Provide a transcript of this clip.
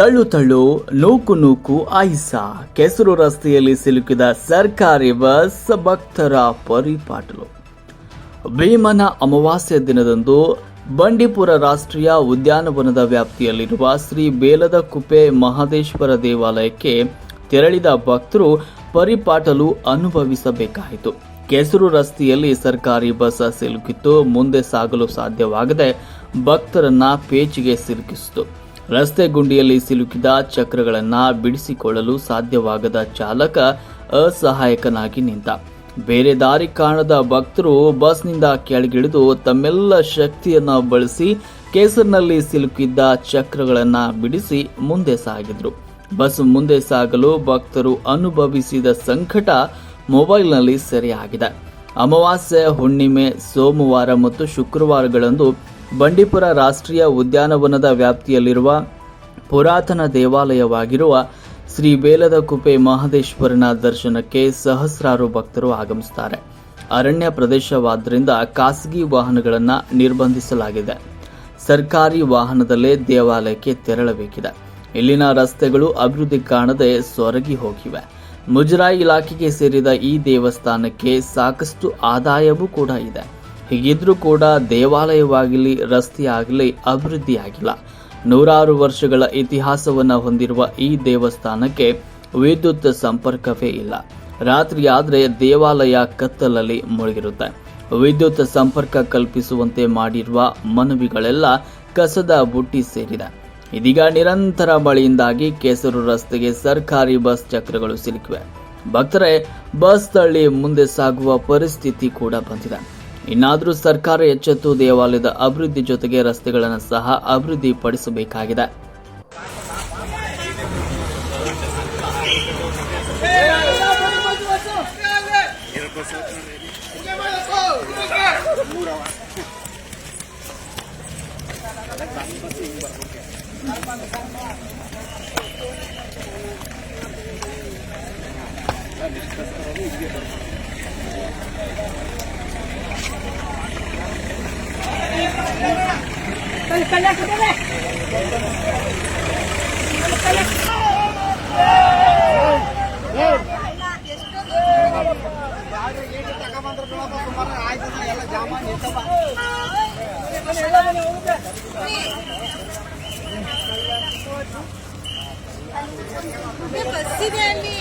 ತಳ್ಳು ತಳ್ಳು, ನೂಕು ನೂಕು ಆಯಿಸ. ಕೆಸರು ರಸ್ತೆಯಲ್ಲಿ ಸಿಲುಕಿದ ಸರ್ಕಾರಿ ಬಸ್ ಭಕ್ತರ ಪರಿಪಾಟಲು ಭೀಮನ ಅಮಾವಾಸ್ಯ ದಿನದಂದು ಬಂಡೀಪುರ ರಾಷ್ಟ್ರೀಯ ಉದ್ಯಾನವನದ ವ್ಯಾಪ್ತಿಯಲ್ಲಿರುವ ಶ್ರೀ ಬೇಲದ ಕುಪೆ ಮಹದೇಶ್ವರ ದೇವಾಲಯಕ್ಕೆ ತೆರಳಿದ ಭಕ್ತರು ಪರಿಪಾಟಲು ಅನುಭವಿಸಬೇಕಾಯಿತು. ಕೆಸರು ರಸ್ತೆಯಲ್ಲಿ ಸರ್ಕಾರಿ ಬಸ್ ಸಿಲುಕಿತ್ತು, ಮುಂದೆ ಸಾಗಲು ಸಾಧ್ಯವಾಗದೆ ಭಕ್ತರನ್ನ ಪೇಚಿಗೆ ಸಿಲುಕಿಸಿತು. ರಸ್ತೆ ಗುಂಡಿಯಲ್ಲಿ ಸಿಲುಕಿದ ಚಕ್ರಗಳನ್ನ ಬಿಡಿಸಿಕೊಳ್ಳಲು ಸಾಧ್ಯವಾಗದ ಚಾಲಕ ಅಸಹಾಯಕನಾಗಿ ನಿಂತ. ಬೇರೆ ದಾರಿ ಕಾಣದ ಭಕ್ತರು ಬಸ್ನಿಂದ ಕೆಳಗಿಳಿದು ತಮ್ಮೆಲ್ಲ ಶಕ್ತಿಯನ್ನ ಬಳಸಿ ಕೇಸರಿನಲ್ಲಿ ಸಿಲುಕಿದ್ದ ಚಕ್ರಗಳನ್ನ ಬಿಡಿಸಿ ಮುಂದೆ ಸಾಗಿದ್ರು. ಬಸ್ ಮುಂದೆ ಸಾಗಲು ಭಕ್ತರು ಅನುಭವಿಸಿದ ಸಂಕಟ ಮೊಬೈಲ್ನಲ್ಲಿ ಸೆರೆಯಾಗಿದೆ. ಅಮಾವಾಸ್ಯೆ ಹುಣ್ಣಿಮೆ, ಸೋಮವಾರ ಮತ್ತು ಶುಕ್ರವಾರಗಳಂದು ಬಂಡೀಪುರ ರಾಷ್ಟ್ರೀಯ ಉದ್ಯಾನವನದ ವ್ಯಾಪ್ತಿಯಲ್ಲಿರುವ ಪುರಾತನ ದೇವಾಲಯವಾಗಿರುವ ಶ್ರೀ ಬೇಲದ ಕುಪೆ ಮಹದೇಶ್ವರನ ದರ್ಶನಕ್ಕೆ ಸಹಸ್ರಾರು ಭಕ್ತರು ಆಗಮಿಸುತ್ತಾರೆ. ಅರಣ್ಯ ಪ್ರದೇಶವಾದ್ದರಿಂದ ಖಾಸಗಿ ವಾಹನಗಳನ್ನು ನಿರ್ಬಂಧಿಸಲಾಗಿದೆ. ಸರ್ಕಾರಿ ವಾಹನದಲ್ಲೇ ದೇವಾಲಯಕ್ಕೆ ತೆರಳಬೇಕಿದೆ. ಇಲ್ಲಿನ ರಸ್ತೆಗಳು ಅಭಿವೃದ್ಧಿ ಕಾಣದೆ ಸೊರಗಿ ಹೋಗಿವೆ. ಮುಜರಾಯಿ ಇಲಾಖೆಗೆ ಸೇರಿದ ಈ ದೇವಸ್ಥಾನಕ್ಕೆ ಸಾಕಷ್ಟು ಆದಾಯವೂ ಕೂಡ ಇದೆ. ಹೀಗಿದ್ರೂ ಕೂಡ ದೇವಾಲಯವಾಗಲಿ, ರಸ್ತೆಯಾಗಲಿ ಅಭಿವೃದ್ಧಿಯಾಗಿಲ್ಲ. ನೂರಾರು ವರ್ಷಗಳ ಇತಿಹಾಸವನ್ನು ಹೊಂದಿರುವ ಈ ದೇವಸ್ಥಾನಕ್ಕೆ ವಿದ್ಯುತ್ ಸಂಪರ್ಕವೇ ಇಲ್ಲ. ರಾತ್ರಿ ಆದರೆ ದೇವಾಲಯ ಕತ್ತಲಲ್ಲಿ ಮುಳುಗಿರುತ್ತೆ. ವಿದ್ಯುತ್ ಸಂಪರ್ಕ ಕಲ್ಪಿಸುವಂತೆ ಮಾಡಿರುವ ಮನವಿಗಳೆಲ್ಲ ಕಸದ ಬುಟ್ಟಿ ಸೇರಿದೆ. ಇದೀಗ ನಿರಂತರ ಮಳೆಯಿಂದಾಗಿ ಕೆಸರು ರಸ್ತೆಗೆ ಸರ್ಕಾರಿ ಬಸ್ ಚಕ್ರಗಳು ಸಿಲುಕಿವೆ. ಭಕ್ತರೇ, ಬಸ್ ತಳ್ಳಿ ಮುಂದೆ ಸಾಗುವ ಪರಿಸ್ಥಿತಿ ಕೂಡ ಬಂದಿದೆ. ಇನ್ನಾದರೂ ಸರ್ಕಾರ ಎಚ್ಚೆತ್ತು ದೇವಾಲಯದ ಅಭಿವೃದ್ಧಿ ಜೊತೆಗೆ ರಸ್ತೆಗಳನ್ನು ಸಹ ಅಭಿವೃದ್ಧಿ ಪಡಿಸಬೇಕಾಗಿದೆ ಬಸ್ ಇದೆ ಅಲ್ಲಿ